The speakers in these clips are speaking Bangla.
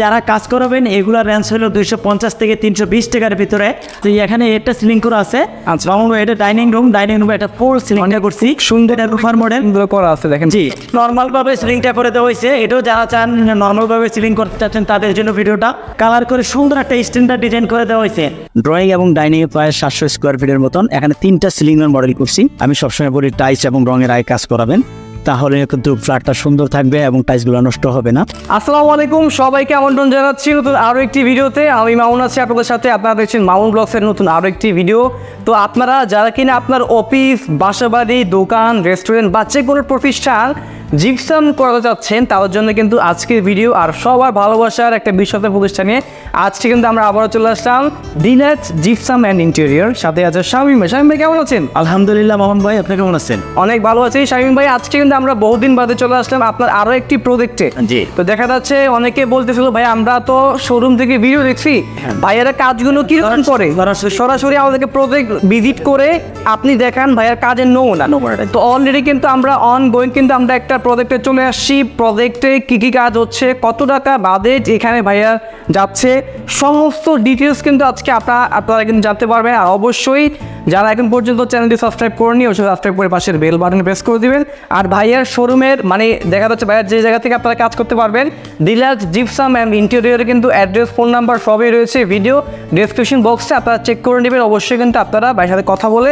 যারা কাজ করাবেন এগুলার রেঞ্জ হলো দুইশো পঞ্চাশ থেকে তিনশো বিশ টাকার ভিতরে। তো এখানে একটা সিলিং করা আছে। আচ্ছা। এটা ডাইনিং রুম ডাইনিং রুমে একটা ফোর সিলিংটা করছি। সুন্দর রুফার মডেল সুন্দর করা আছে দেখেন। জি। নর্মাল ভাবে সিলিংটা করে দেওয়া হয়েছে। এটাও যারা চান নর্মাল ভাবে সিলিং করতে চাচ্ছেন তাদের জন্য ভিডিওটা কালার করে সুন্দর একটা স্ট্যান্ডার্ড ডিজাইন করে দেওয়া হয়েছে। ড্রয়িং এবং ডাইনিং এ প্রায় সাতশো স্কোয়ার ফিটের মতন। এখানে তিনটা সিলিং এর মডেল করছি। আমি সবসময় বলি টাইস এবং রঙের আয় কাজ করাবেন। তাহলে কিন্তু ফ্ল্যাটটা সুন্দর থাকবে এবং টাইলসগুলো নষ্ট হবে না। আসসালামু আলাইকুম, সবাইকে আমন্ত্রণ জানাচ্ছি নতুন আরও একটি ভিডিওতে। আমি মামুন আছি আপনাদের সাথে, আপনারা দেখছেন মামুন ব্লগসের নতুন আরও একটি ভিডিও। তো আপনারা যারা কিনা আপনার অফিস, বাসাবাড়ি, দোকান, রেস্টুরেন্ট বা যে কোনো প্রতিষ্ঠান জিপসাম করাতে চাচ্ছেন তাদের জন্য কিন্তু আজকের ভিডিও আর সবার ভালোবাসার একটা বিশ্বস্ত প্রতিষ্ঠানে আজকে কিন্তু আমরা আবারও চলে আসলাম দিনাজ জিপসাম অ্যান্ড ইন্টেরিয়র সাথে আছে শামীম ভাই। শামীম ভাই কেমন আছেন? আলহামদুলিল্লাহ মোহন ভাই আপনি কেমন আছেন? অনেক ভালো আছি। শামীম ভাই আজকে কিন্তু আমরা বহুদিন বাদে চলে আসলাম আপনার আরও একটি প্রজেক্টে জি। তো দেখা যাচ্ছে অনেকে বলতেছিল ভাই আমরা তো শোরুম থেকে ভিডিও দেখছি। ভাইয়ারা কাজগুলো কীরকম করে? সরাসরি- সরাসরি আমাদেরকে প্রজেক্ট ভিজিট করে আপনি দেখান ভাইয়ার কাজের নমুনা। তো অলরেডি কিন্তু আমরা অন গোয়িং কিন্তু আমরা একটা প্রজেক্টে চলে আসছি। প্রজেক্টে কী কী কাজ হচ্ছে, কত টাকা বাদে এখানে ভাইয়া যাচ্ছে, সমস্ত ডিটেলস কিন্তু আজকে আপনারা আপনারা কিন্তু জানতে পারবেন। আর অবশ্যই যারা এখন পর্যন্ত চ্যানেলটি সাবস্ক্রাইব করেনি অবশ্যই সাবস্ক্রাইব করে পাশের বেল বাটন প্রেস করে দিবেন। আর ভাইয়ার শোরুমের মানে দেখা যাচ্ছে ভাইয়ার যে জায়গা থেকে আপনারা কাজ করতে পারবেন ডিলার জিপসাম অ্যান্ড ইন্টেরিয়রে কিন্তু অ্যাড্রেস ফোন নাম্বার সবই রয়েছে ভিডিও ডিসক্রিপশন বক্সে আপনারা চেক করে নেবেন, অবশ্যই কিন্তু আপনারা ভাইয়ের সাথে কথা বলে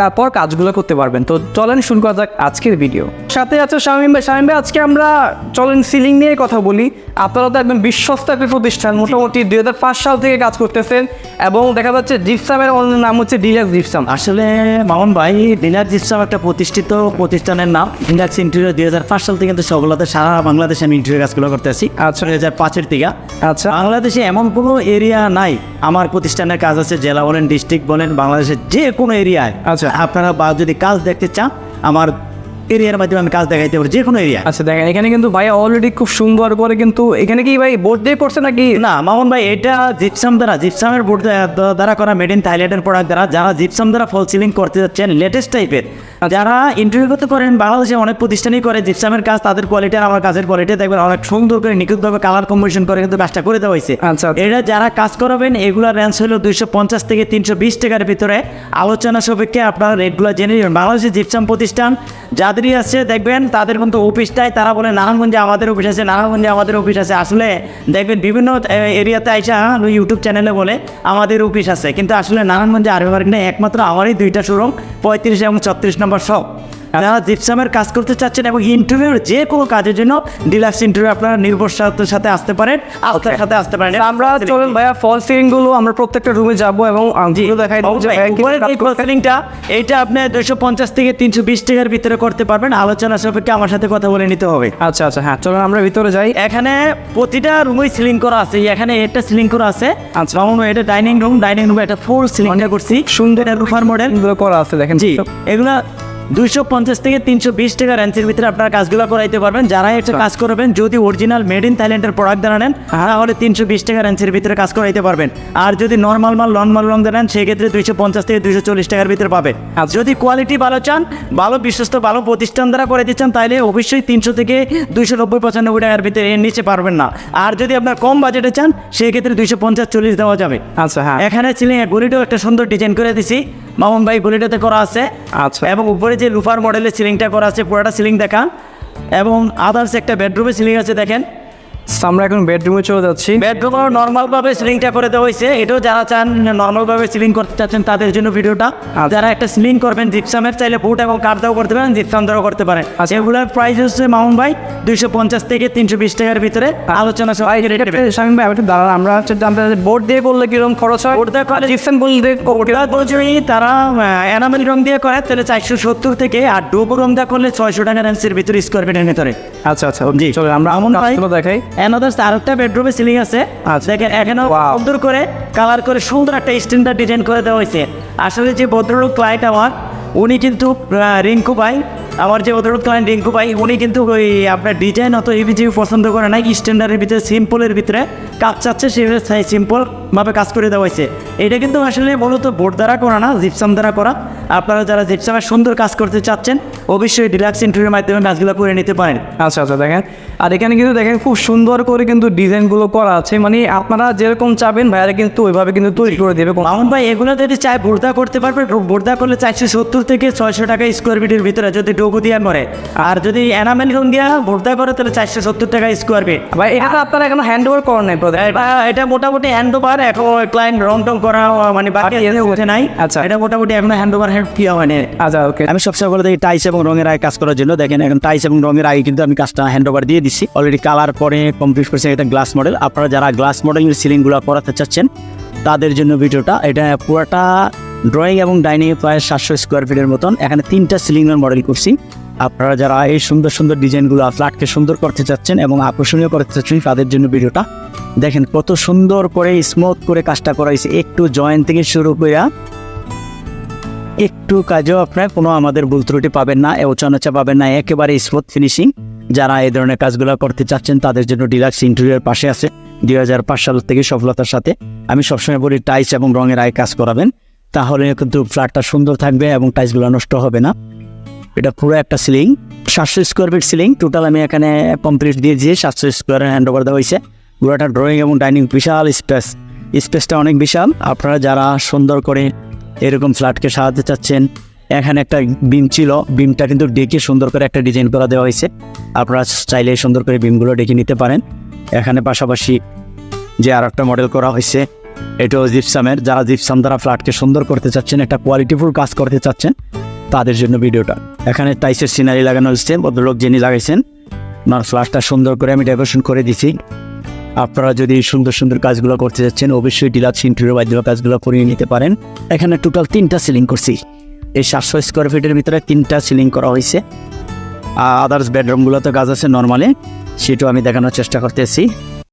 তারপর কাজগুলো করতে পারবেন। তো চলেন শুরু করা যাক আজকের ভিডিও সাথে আছে শামীম ভাই। শামীম ভাই, আজকে আমরা চলেন সিলিং নিয়ে কথা বলি। আপনারা তো একদম বিশ্বস্ত একটা প্রতিষ্ঠান, মোটামুটি দুই হাজার পাঁচ সাল থেকে কাজ করতেছেন এবং দেখা যাচ্ছে জিপসামের অন্য নাম হচ্ছে ডিলাক্স জিপসাম। আসলে মামুন ভাই ডিনার জিপসাম একটা প্রতিষ্ঠিত প্রতিষ্ঠানের নাম। ইন্ডাক্স ইন্টেরিয়র দুই হাজার পাঁচ সাল থেকে কিন্তু সফলতা সারা বাংলাদেশে আমি ইন্টেরিয়র কাজগুলো করতে আছি। আচ্ছা। দুই হাজার পাঁচের থেকে আচ্ছা। বাংলাদেশে এমন কোনো এরিয়া নাই। আমার প্রতিষ্ঠানের কাজ আছে জেলা বলেন ডিস্ট্রিক্ট বলেন বাংলাদেশের যে কোনো এরিয়ায় আচ্ছা। আপনারা বা যদি কাজ দেখতে চান আমার এরিয়ার মাধ্যমে আমি কাজ দেখাইতে পারি যে কোনো এরিয়া আচ্ছা দেখেন এখানে কিন্তু ভাই অলরেডি খুব সুন্দর করে কিন্তু এখানে কি ভাই বোর্ড দিয়ে করছে নাকি? না মামুন ভাই এটা জিপসাম দ্বারা জিপসামের বোর্ড দ্বারা করা মেড ইন থাইল্যান্ডের প্রোডাক্ট দ্বারা যারা জিপসাম দ্বারা ফল সিলিং করতে যাচ্ছেন লেটেস্ট টাইপের যারা ইন্টারভিউ করতে করেন বাংলাদেশে অনেক প্রতিষ্ঠানই করে জিপসামের কাজ তাদের কোয়ালিটি আর আমার কাজের কোয়ালিটি দেখবেন অনেক সুন্দর করে নিখুঁতভাবে কালার কম্বিনেশন করে কিন্তু কাজটা করে দেওয়া হয়েছে। আচ্ছা, আচ্ছা। এটা যারা কাজ করাবেন এগুলোর রেঞ্জ হলো দুইশো পঞ্চাশ থেকে তিনশো বিশ টাকার ভিতরে। আলোচনা সাপেক্ষে আপনারা রেটগুলো জেনে নেবেন। বাংলাদেশের জিপসাম প্রতিষ্ঠান যাদেরই আছে, দেখবেন তাদের কিন্তু অফিসটাই তারা বলে নারায়ণগঞ্জে আমাদের অফিস আছে, নারায়ণগঞ্জে আমাদের অফিস আছে। আসলে দেখবেন বিভিন্ন এরিয়াতে আইসা ইউটিউব চ্যানেলে বলে আমাদের অফিস আছে। কিন্তু আসলে নারায়ণগঞ্জে আরবি পার্ক নেই, একমাত্র আমারই দুইটা শোরুম পঁয়ত্রিশ এবং ছত্রিশ নম্বর সব যারা জিপসামের কাজ করতে চাচ্ছেন এবং ইন্টারভিউর যে কোনো কাজের জন্য ডিলাক্স ইন্টারভিউ আপনারা নির্ভরশীলতার সাথে আসতে পারেন আস্থার সাথে আসতে পারেন। আমরা চলেন ভাইয়া ফল সিলিংগুলো আমরা প্রত্যেকটা রুমে যাব এবং আংগুলো দেখাই করছে। সিলিংটা এইটা আপনি দুশো পঞ্চাশ থেকে তিনশো বিশ টাকার ভিতরে করতে পারবেন। আলোচনা সাপেক্ষে আমার সাথে কথা বলে নিতে হবে। আচ্ছা আচ্ছা হ্যাঁ চলেন আমরা ভিতরে যাই। এখানে প্রতিটা রুমে সিলিং করা আছে। এখানে একটা সিলিং করা আছে। আচ্ছা। এটা ডাইনিং রুম ডাইনিং রুমে একটা ফোর সিলিংটা করছি। সুন্দর রুফার মডেল এগুলো করা আছে দেখেন। জি। এগুলা দুইশো পঞ্চাশ থেকে তিনশো বিশ টাকা রেঞ্জের ভিতরে আপনারা কাজগুলো করাইতে পারবেন। যারা এটা কাজ করবেন যদি অরিজিনাল মেড ইন থাইল্যান্ডের প্রোডাক্ট দ্বারা নেন তাহলে তিনশো বিশ টাকা রেঞ্জের ভিতরে কাজ করাইতে পারবেন। আর যদি নর্মাল মাল নর্মাল রং দেন সেক্ষেত্রে দুইশো পঞ্চাশ থেকে দুইশো চল্লিশ টাকার ভিতরে পাবে আর যদি কোয়ালিটি ভালো চান ভালো বিশ্বস্ত ভালো প্রতিষ্ঠান দ্বারা করে দিচ্ছেন তাহলে অবশ্যই তিনশো থেকে দুইশো নব্বই পঁচানব্বই টাকার ভিতরে এর নিচে পারবেন না। আর যদি আপনার কম বাজেটে চান সেক্ষেত্রে দুইশো পঞ্চাশ চল্লিশ দেওয়া যাবে। আচ্ছা হ্যাঁ। এখানে সিলিং গলিটাও একটা সুন্দর ডিজাইন করে দিছি। মামুন ভাই গলিটাতে করা আছে। আচ্ছা। এবং উপরে যে লুফার মডেলের সিলিংটা করা আছে, পুরোটা সিলিং দেখান। এবং আদার্স একটা বেডরুমে সিলিং আছে, দেখেন। আমরা এখন বেডরুমে চলে যাচ্ছি। বেডরুমও নর্মাল ভাবে সিলিংটা করে দেওয়া হয়েছে। এটাও যারা চান নর্মাল ভাবে সিলিং করতে চাচ্ছেন তাদের জন্য ভিডিওটা। যারা একটা সিলিং করবেন জিপসামের চাইলে বুট এবং কাঠ দাও করতে পারেন জিপসাম দাও করতে পারেন। আচ্ছা। এগুলোর প্রাইস হচ্ছে মাউন্ট ভাই দুইশো পঞ্চাশ থেকে তিনশো বিশ টাকার ভিতরে। আলোচনা সবাই স্বামী ভাই একটু দাঁড়ান আমরা হচ্ছে জানতে চাই বোর্ড দিয়ে করলে কীরকম খরচ হয়? বোর্ড দিয়ে করলে- জিপসাম বললে তারা এনামেল রং দিয়ে করে তাহলে চারশো সত্তর থেকে আর ডোবো রং দিয়ে করলে ছয়শো টাকা রেঞ্জের ভিতরে স্কোয়ার ফিটের ভিতরে। আচ্ছা আচ্ছা জি। চলে আমরা আমন ভাই। দেখাই। অ্যানাদার্স আরেকটা বেডরুমে সিলিং আছে। আচ্ছা। দেখেন এখানেও সুন্দর করে কালার করে সুন্দর একটা স্ট্যান্ডার্ড ডিজাইন করে দেওয়া হয়েছে। আসলে যে ভদ্রলোক ক্লায়েন্ট আমার উনি কিন্তু রিঙ্কু ভাই। আমার যে ভদ্রলোক ক্লায়েন্ট রিঙ্কু ভাই উনি কিন্তু ওই আপনার ডিজাইন অত ইভিজিভি পছন্দ করে না স্ট্যান্ডার্ডের ভিতরে সিম্পলের ভিতরে। কাজ চাচ্ছে সেভাবে সিম্পল ভাবে কাজ করে দেওয়া হয়েছে। এটা কিন্তু আসলে মূলত বোর্ড দ্বারা করা না জিপসাম দ্বারা করা। আপনারা যারা জিপসামের সুন্দর কাজ করতে চাচ্ছেন অবশ্যই ডিলাক্স ইন্টারভিউর মাধ্যমে কাজগুলো করে নিতে পারেন। আচ্ছা আচ্ছা দেখেন। আর এখানে কিন্তু দেখেন খুব সুন্দর করে কিন্তু ডিজাইনগুলো করা আছে। মানে আপনারা যেরকম চাবেন ভাইয়ারা কিন্তু ওইভাবে কিন্তু তৈরি করে দেবে। মামুন ভাই এগুলো যদি চাই বোর্দা করতে পারবে। বোর্দা করলে চারশো সত্তর থেকে ছয়শো টাকা স্কোয়ার ফিটের ভিতরে যদি ডোগু দিয়া করে আর যদি এনামেল রং দিয়া বোর্দা করে তাহলে চারশো সত্তর টাকা স্কোয়ার ফিট ভাই এটা আপনারা এখনও হ্যান্ড ওভার করেন নাই এটা মোটামুটি হ্যান্ড ওভার এখন ক্লায়েন্ট রং টং করা মানে বাকি নাই। আচ্ছা। এটা মোটামুটি এখন হ্যান্ড ওভার হ্যান্ড কি হয়নি আচ্ছা ওকে আমি সবসময় বলে দেখি টাইস এবং রঙের আগে কাজ করার জন্য। দেখেন এখন টাইস এবং রঙের আগে কিন্তু আমি কাজটা হ্যান্ড ওভার দিয়ে দিচ্ছি অলরেডি কালার পরে কমপ্লিট করছে এটা গ্লাস মডেল আপনারা যারা গ্লাস মডেলের সিলিংগুলো করাতে চাচ্ছেন, তাদের জন্য ভিডিওটা, এটা পুরোটা ড্রয়িং এবং ডাইনিং প্রায় সাতশো স্কোয়ার ফিটের মতন। এখানে তিনটা সিলিংয়ের মডেল করছি। আপনারা যারা এই সুন্দর সুন্দর ডিজাইনগুলো ফ্ল্যাটকে সুন্দর করতে চাচ্ছেন এবং আকর্ষণীয় করতে চাচ্ছেন, তাদের জন্য ভিডিওটা। দেখেন কত সুন্দর করে স্মুথ করে কাজটা করা হয়েছে। একটু জয়েন্ট থেকে শুরু করে একটু কাজেও আপনার কোনো আমাদের ভুল ত্রুটি পাবেন না উচ্চানোচা পাবেন না, একেবারে স্মুথ ফিনিশিং যারা এই ধরনের কাজগুলো করতে চাচ্ছেন, তাদের জন্য ডিলাক্স ইন্টেরিয়র পাশে আছে, দুই হাজার পাঁচ সাল থেকে সফলতার সাথে। আমি সবসময় বলি টাইস এবং রঙের আয় কাজ করাবেন, তাহলে কিন্তু ফ্ল্যাটটা সুন্দর থাকবে এবং টাইসগুলো নষ্ট হবে না। এটা পুরো একটা সিলিং সাতশো স্কোয়ার ফিট সিলিং টোটাল আমি এখানে কমপ্লিট দিয়ে দিয়ে সাতশো স্কোয়ার হ্যান্ড ওভার দেওয়া হয়েছে। পুরোটা ড্রয়িং এবং ডাইনিং বিশাল স্পেস স্পেসটা অনেক বিশাল। আপনারা যারা সুন্দর করে এরকম ফ্ল্যাটকে সাজাতে চাচ্ছেন। এখানে একটা বিম ছিল। বিমটা কিন্তু ডেকে সুন্দর করে একটা ডিজাইন করা দেওয়া হয়েছে। আপনারা চাইলে সুন্দর করে বিমগুলো ডেকে নিতে পারেন। এখানে পাশাপাশি যে আর একটা মডেল করা হয়েছে, এটাও জিপসামের। যারা জিপসাম দ্বারা ফ্ল্যাটকে সুন্দর করতে চাচ্ছেন, একটা কোয়ালিটিফুল কাজ করতে চাচ্ছেন, তাদের জন্য ভিডিওটা। এখানে টাইসের সিনারি লাগানো হচ্ছে ভদ্রলোক যিনি লাগাইছেন, ওনার ফ্ল্যাটটা সুন্দর করে আমি ডেকোরেশন করে দিছি। আপনারা যদি সুন্দর সুন্দর কাজগুলো করতে যাচ্ছেন, অবশ্যই ডিলাক্স ইন্টেরিয়র মাধ্যমে কাজগুলো করিয়ে নিতে পারেন। এখানে টোটাল তিনটা সিলিং করছি। এই সাতশো স্কোয়ার ফিটের ভিতরে তিনটা সিলিং করা হয়েছে। আদার্স বেডরুমগুলোতে কাজ আছে নর্মালি সেটাও আমি দেখানোর চেষ্টা করতেছি।